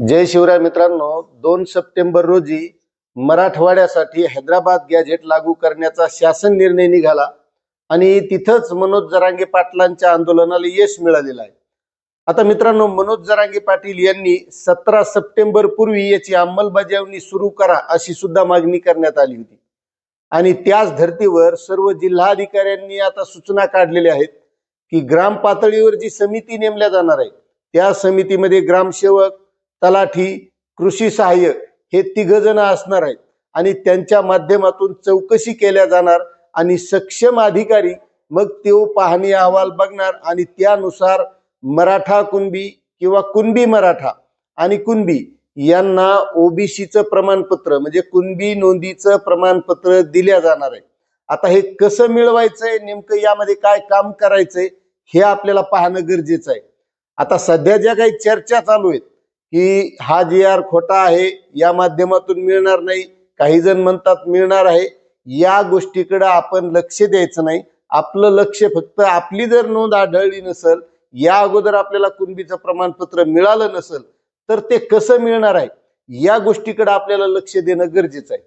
जय शिवराय मित्रांनो दोन सप्टेंबर रोजी मराठवाड्यासाठी हैदराबाद गॅझेट लागू करण्याचा शासन निर्णय निघाला आणि तिथंच मनोज जरांगे पाटलांच्या आंदोलनाला यश मिळालेलं आहे. आता मित्रांनो मनोज जरांगे पाटील यांनी सतरा सप्टेंबर पूर्वी याची अंमलबजावणी सुरू करा अशी सुद्धा मागणी करण्यात आली होती. आणि त्याच धर्तीवर सर्व जिल्हाधिकाऱ्यांनी आता सूचना काढलेल्या आहेत की ग्राम पातळीवर जी समिती नेमल्या जाणार आहे त्या समितीमध्ये ग्रामसेवक तलाठी कृषी सहाय्य हे तिघ जण असणार आहेत. आणि त्यांच्या माध्यमातून चौकशी केल्या जाणार आणि सक्षम अधिकारी मग तो पाहणी अहवाल बघणार आणि त्यानुसार मराठा कुणबी किंवा कुणबी मराठा आणि कुणबी यांना ओबीसीचं प्रमाणपत्र म्हणजे कुणबी नोंदीचं प्रमाणपत्र दिल्या जाणार आहे. आता हे कसं मिळवायचंय नेमकं यामध्ये काय काम करायचंय हे आपल्याला पाहणं गरजेचं आहे. आता सध्या ज्या काही चर्चा चालू आहेत की हा जी आर खोटा आहे या माध्यमातून मिळणार नाही काही जण म्हणतात मिळणार आहे. या गोष्टीकडे आपण लक्ष द्यायचं नाही. आपलं लक्ष फक्त आपली जर नोंद आढळली नसेल या अगोदर आपल्याला कुणबीचं प्रमाणपत्र मिळालं नसेल तर ते कसं मिळणार आहे? या गोष्टीकडे आपल्याला लक्ष देणं गरजेचं आहे.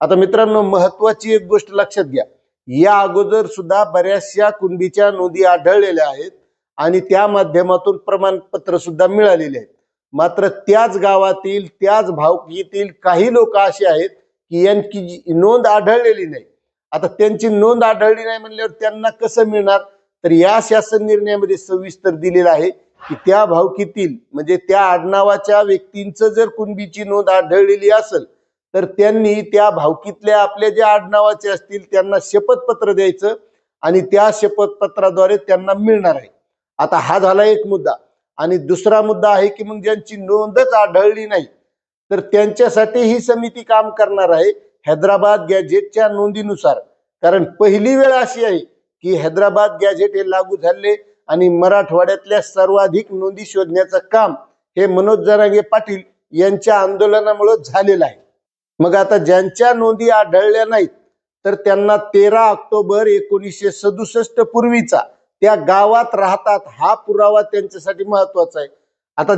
आता मित्रांनो महत्वाची एक गोष्ट लक्षात घ्या. या अगोदर सुद्धा बऱ्याचशा कुणबीच्या नोंदी आढळलेल्या आहेत आणि त्या माध्यमातून प्रमाणपत्र सुद्धा मिळालेले आहेत. मात्र त्याच गावातील त्याच भावकीतील काही लोक असे आहेत की यांची नोंद आढळलेली नाही. आता त्यांची नोंद आढळली नाही म्हणल्यावर त्यांना कसं मिळणार? तर या शासन निर्णयामध्ये सविस्तर दिलेलं आहे की त्या भावकीतील म्हणजे त्या आडनावाच्या व्यक्तींचं जर कुणबीची नोंद आढळलेली असेल तर त्यांनी त्या भावकीतल्या आपल्या ज्या आडनावाचे असतील त्यांना शपथपत्र द्यायचं आणि त्या शपथपत्राद्वारे त्यांना मिळणार आहे. आता हा झाला एक मुद्दा. आणि दुसरा मुद्दा आहे की मग ज्यांची नोंदच आढळली नाही तर त्यांच्यासाठी ही समिती काम करणार आहे हैदराबाद गॅझेटच्या नोंदीनुसार. कारण पहिली वेळ अशी आहे की हैदराबाद गॅझेट हे लागू झाले आणि मराठवाड्यातल्या सर्वाधिक नोंदी शोधण्याचं काम हे मनोज जरांगे पाटील यांच्या आंदोलनामुळे झालेलं आहे. मग आता ज्यांच्या नोंदी आढळल्या नाहीत तर त्यांना तेरा ऑक्टोबर एकोणीसशे सदुसष्ट पूर्वीचा त्या गावात राहतात. हा पुरावा त्यांच्यासाठी महत्त्वाचा आहे. आता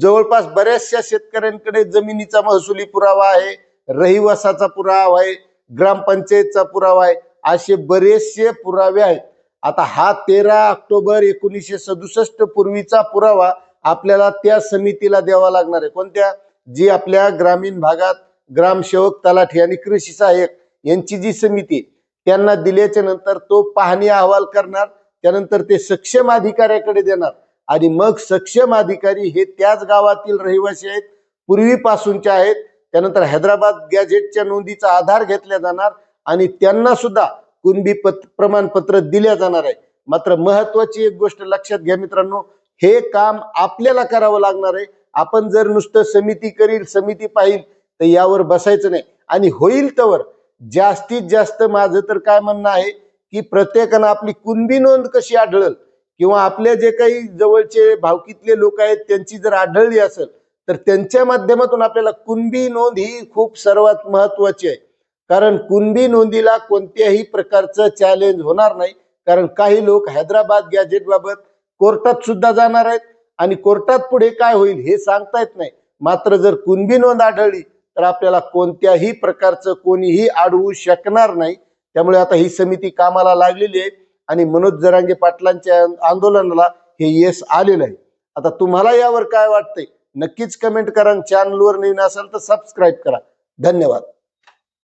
जवळपास बऱ्याचशा शेतकऱ्यांकडे जमिनीचा महसुली पुरावा आहे रहिवासाचा पुरावा आहे ग्रामपंचायतचा पुरावा आहे असे बरेचसे पुरावे आहेत. आता हा तेरा ऑक्टोबर एकोणीसशे सदुसष्ट पूर्वीचा पुरावा आपल्याला त्या समितीला द्यावा लागणार आहे. कोणत्या? जी आपल्या ग्रामीण भागात ग्रामसेवक तलाठी आणि कृषी सहाय्यक यांची जी समिती त्यांना दिल्याच्या नंतर तो पाहणी अहवाल करणार. त्यानंतर ते सक्षम अधिकाऱ्याकडे देणार. आणि मग सक्षम अधिकारी हे त्याच गावातील रहिवासी आहेत पूर्वीपासूनचे आहेत. त्यानंतर हैदराबाद गॅझेटच्या नोंदीचा आधार घेतला जाणार आणि त्यांना सुद्धा कुणबी पत प्रमाणपत्र दिल्या जाणार आहे. मात्र महत्वाची एक गोष्ट लक्षात घ्या मित्रांनो हे काम आपल्याला करावं लागणार आहे. आपण जर नुसतं समिती करील समिती पाहिल तर यावर बसायचं नाही. आणि होईल तर जास्तीत जास्त माझं तर काय म्हणणं आहे की प्रत्येकानं आपली कुणबी नोंद कशी आढळल? किंवा आपले जे काही जवळचे भावकीतले लोक आहेत त्यांची जर आढळली असेल तर त्यांच्या माध्यमातून आपल्याला कुणबी नोंद ही खूप सर्वात महत्वाची आहे. कारण कुणबी नोंदीला कोणत्याही प्रकारचं चॅलेंज होणार नाही. कारण काही लोक हैदराबाद गॅजेट बाबत कोर्टात सुद्धा जाणार आहेत. आणि कोर्टात पुढे काय होईल हे सांगता येत नाही. मात्र जर कुणबी नोंद आढळली तर आपल्याला कोणत्याही प्रकारचं कोणीही अडवू शकणार नाही. त्यामुळे आता ही समिती कामाला लागलेली आहे आणि मनोज जरांगे पाटलांच्या आंदोलनाला हे यश आलेलं आहे. आता तुम्हाला यावर काय वाटतंय? नक्कीच कमेंट करा चॅनलवर नवीन असाल तर सबस्क्राईब करा. धन्यवाद.